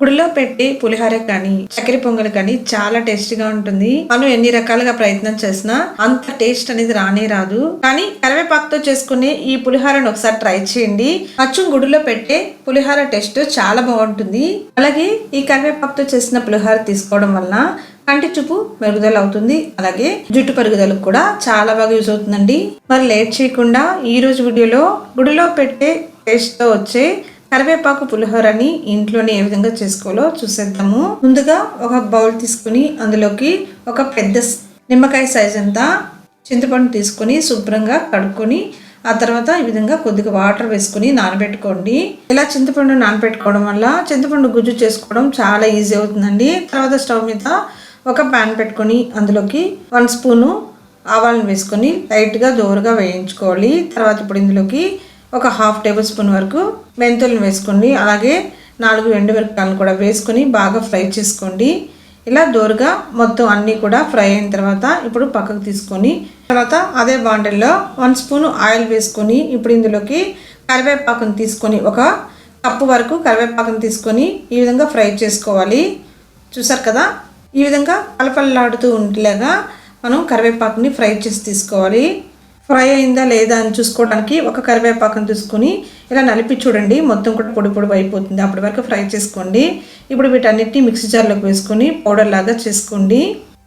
గుడిలో పెట్టి పులిహోర కానీ చక్కెర పొంగల్ కానీ చాలా టేస్టీగా ఉంటుంది. మనం ఎన్ని రకాలుగా ప్రయత్నం చేసినా అంత టేస్ట్ అనేది రానే రాదు. కానీ కరివేపాకుతో చేసుకునే ఈ పులిహోరను ఒకసారి ట్రై చేయండి. అచ్చం గుడిలో పెట్టే పులిహోర టేస్ట్ చాలా బాగుంటుంది. అలాగే ఈ కరివేపాకుతో చేసిన పులిహోర తీసుకోవడం వలన కంటి చూపు మెరుగుదల అవుతుంది. అలాగే జుట్టు పెరుగుదలకు కూడా చాలా బాగా యూజ్ అవుతుందండి. మరి లేట్ చేయకుండా ఈ రోజు వీడియోలో గుడిలో పెట్టే టేస్ట్తో వచ్చే కరివేపాకు పులిహోరని ఇంట్లోనే ఏ విధంగా చేసుకోవాలో చూసేద్దాము. ముందుగా ఒక బౌల్ తీసుకుని అందులోకి ఒక పెద్ద నిమ్మకాయ సైజ్ అంతా చింతపండు తీసుకొని శుభ్రంగా కడుక్కొని ఆ తర్వాత ఈ విధంగా కొద్దిగా వాటర్ వేసుకుని నానబెట్టుకోండి. ఇలా చింతపండు నానబెట్టుకోవడం వల్ల చింతపండు గుజ్జు చేసుకోవడం చాలా ఈజీ అవుతుందండి. తర్వాత స్టవ్ మీద ఒక పాన్ పెట్టుకొని అందులోకి వన్ స్పూను ఆవాలను వేసుకొని లైట్గా దోరగా వేయించుకోవాలి. తర్వాత ఇప్పుడు ఇందులోకి ఒక హాఫ్ టేబుల్ స్పూన్ వరకు మెంతులను వేసుకోండి అలాగే నాలుగు ఎండుమిరపకాయలను కూడా వేసుకొని బాగా ఫ్రై చేసుకోండి. ఇలా దోరగా మొత్తం అన్నీ కూడా ఫ్రై అయిన తర్వాత ఇప్పుడు పక్కకు తీసుకొని తర్వాత అదే బాండల్లో వన్ స్పూన్ ఆయిల్ వేసుకొని ఇప్పుడు ఇందులోకి కరివేపాకును తీసుకొని ఒక కప్పు వరకు కరివేపాకును తీసుకొని ఈ విధంగా ఫ్రై చేసుకోవాలి. చూసారు కదా? ఈ విధంగా కలపల్లాడుతూ ఉండేలాగా మనం కరివేపాకుని ఫ్రై చేసి తీసుకోవాలి. ఫ్రై అయిందా లేదా అని చూసుకోవడానికి ఒక కరివేపాకును తీసుకుని ఇలా నలిపి చూడండి. మొత్తం కూడా పొడి పొడి అయిపోతుంది. అప్పటి వరకు ఫ్రై చేసుకోండి. ఇప్పుడు వీటన్నిటిని మిక్సీ జార్లోకి వేసుకొని పౌడర్ లాగా చేసుకోండి.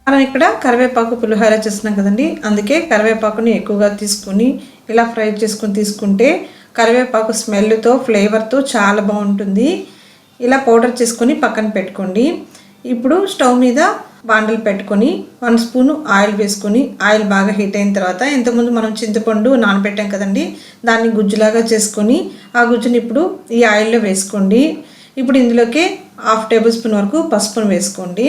మనం ఇక్కడ కరివేపాకు పులిహోర చేస్తున్నాం కదండి. అందుకే కరివేపాకుని ఎక్కువగా తీసుకొని ఇలా ఫ్రై చేసుకొని తీసుకుంటే కరివేపాకు స్మెల్తో ఫ్లేవర్తో చాలా బాగుంటుంది. ఇలా పౌడర్ చేసుకొని పక్కన పెట్టుకోండి. ఇప్పుడు స్టవ్ మీద బాండలు పెట్టుకొని వన్ స్పూన్ ఆయిల్ వేసుకొని ఆయిల్ బాగా హీట్ అయిన తర్వాత ఇంతకుముందు మనం చింతపండు నానబెట్టాం కదండి దాన్ని గుజ్జులాగా చేసుకొని ఆ గుజ్జుని ఇప్పుడు ఈ ఆయిల్లో వేసుకోండి. ఇప్పుడు ఇందులోకి హాఫ్ టేబుల్ స్పూన్ వరకు పసుపును వేసుకోండి.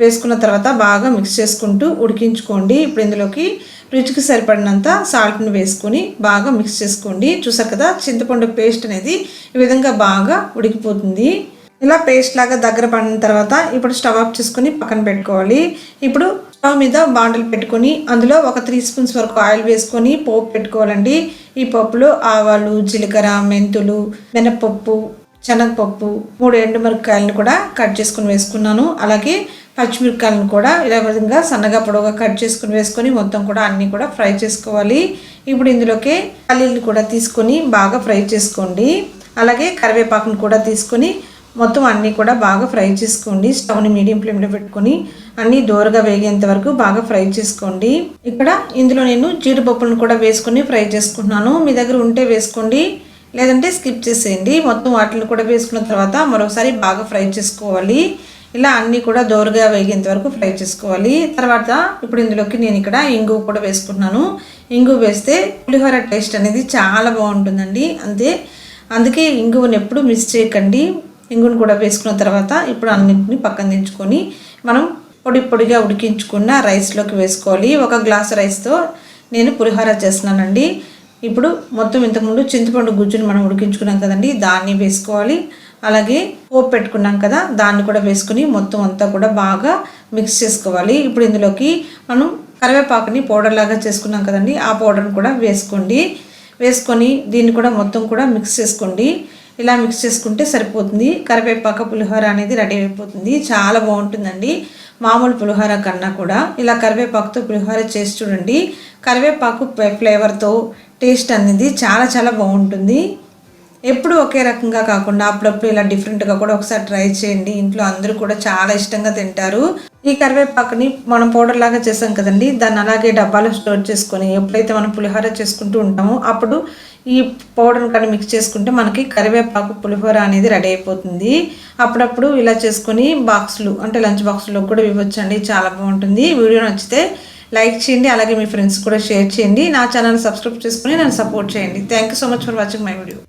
వేసుకున్న తర్వాత బాగా మిక్స్ చేసుకుంటూ ఉడికించుకోండి. ఇప్పుడు ఇందులోకి రుచికి సరిపడినంత సాల్ట్ని వేసుకొని బాగా మిక్స్ చేసుకోండి. చూసారు కదా చింతపండు పేస్ట్ అనేది ఈ విధంగా బాగా ఉడికిపోతుంది. ఇలా పేస్ట్ లాగా దగ్గర పడిన తర్వాత ఇప్పుడు స్టవ్ ఆఫ్ చేసుకొని పక్కన పెట్టుకోవాలి. ఇప్పుడు స్టవ్ మీద బాండలు పెట్టుకొని అందులో ఒక త్రీ స్పూన్స్ వరకు ఆయిల్ వేసుకొని పోపు పెట్టుకోవాలండి. ఈ పప్పులో ఆవాలు జీలకర్ర మెంతులు మినపప్పు శనగపప్పు మూడు ఎండుమిరపకాయలను కూడా కట్ చేసుకుని వేసుకున్నాను. అలాగే పచ్చిమిరపకాయలను కూడా ఇలా విధంగా సన్నగా పొడవుగా కట్ చేసుకుని వేసుకొని మొత్తం కూడా అన్నీ కూడా ఫ్రై చేసుకోవాలి. ఇప్పుడు ఇందులోకి పల్లీలు కూడా తీసుకొని బాగా ఫ్రై చేసుకోండి. అలాగే కరివేపాకును కూడా తీసుకొని మొత్తం అన్నీ కూడా బాగా ఫ్రై చేసుకోండి. స్టవ్ని మీడియం ఫ్లేమ్లో పెట్టుకొని అన్నీ దోరగా వేగేంత వరకు బాగా ఫ్రై చేసుకోండి. ఇక్కడ ఇందులో నేను జీడిపప్పులను కూడా వేసుకొని ఫ్రై చేసుకుంటున్నాను. మీ దగ్గర ఉంటే వేసుకోండి లేదంటే స్కిప్ చేసేయండి. మొత్తం వాటిని కూడా వేసుకున్న తర్వాత మరోసారి బాగా ఫ్రై చేసుకోవాలి. ఇలా అన్నీ కూడా దోరగా వేగేంత వరకు ఫ్రై చేసుకోవాలి. తర్వాత ఇప్పుడు ఇందులోకి నేను ఇక్కడ ఇంగు కూడా వేసుకుంటున్నాను. ఇంగు వేస్తే పులిహోర టేస్ట్ అనేది చాలా బాగుంటుందండి. అంతే. అందుకే ఇంగువని ఎప్పుడు మిస్ చేయకండి. ఇంగుని కూడా వేసుకున్న తర్వాత ఇప్పుడు అన్నింటిని పక్కన దించుకొని మనం పొడి పొడిగా ఉడికించుకున్న రైస్లోకి వేసుకోవాలి. ఒక గ్లాస్ రైస్తో నేను పులిహోర చేస్తున్నానండి. ఇప్పుడు మొత్తం ఇంతకుముందు చింతపండు గుజ్జుని మనం ఉడికించుకున్నాం కదండి దాన్ని వేసుకోవాలి. అలాగే పోపు పెట్టుకున్నాం కదా దాన్ని కూడా వేసుకుని మొత్తం అంతా కూడా బాగా మిక్స్ చేసుకోవాలి. ఇప్పుడు ఇందులోకి మనం కరివేపాకుని పౌడర్ లాగా చేసుకున్నాం కదండి ఆ పౌడర్ని కూడా వేసుకోండి. వేసుకొని దీన్ని కూడా మొత్తం కూడా మిక్స్ చేసుకోండి. ఇలా మిక్స్ చేసుకుంటే సరిపోతుంది. కరివేపాకు పులిహోర అనేది రెడీ అయిపోతుంది. చాలా బాగుంటుందండి. మామూలు పులిహోర కన్నా కూడా. ఇలా కరివేపాకుతో పులిహోర చేసి చూడండి. కరివేపాకు ఫ్లేవర్తో టేస్ట్ అనేది చాలా చాలా బాగుంటుంది. ఎప్పుడు ఒకే రకంగా కాకుండా అప్పుడప్పుడు ఇలా డిఫరెంట్గా కూడా ఒకసారి ట్రై చేయండి. ఇంట్లో అందరూ కూడా చాలా ఇష్టంగా తింటారు. ఈ కరివేపాకుని మనం పౌడర్ లాగా చేసాం కదండి. దాన్ని అలాగే డబ్బాలో స్టోర్ చేసుకొని ఎప్పుడైతే మనం పులిహోర చేసుకుంటూ ఉంటామో అప్పుడు ఈ పౌడర్ కానీ మిక్స్ చేసుకుంటే మనకి కరివేపాకు పులిహోర అనేది రెడీ అయిపోతుంది. అప్పుడప్పుడు ఇలా చేసుకొని బాక్సులు అంటే లంచ్ బాక్స్లో కూడా ఇవ్వచ్చండి. చాలా బాగుంటుంది. వీడియో నచ్చితే లైక్ చేయండి అలాగే మీ ఫ్రెండ్స్ కూడా షేర్ చేయండి. నా ఛానల్ సబ్స్క్రైబ్ చేసుకొని నన్ను సపోర్ట్ చేయండి. Thank you so much for watching my video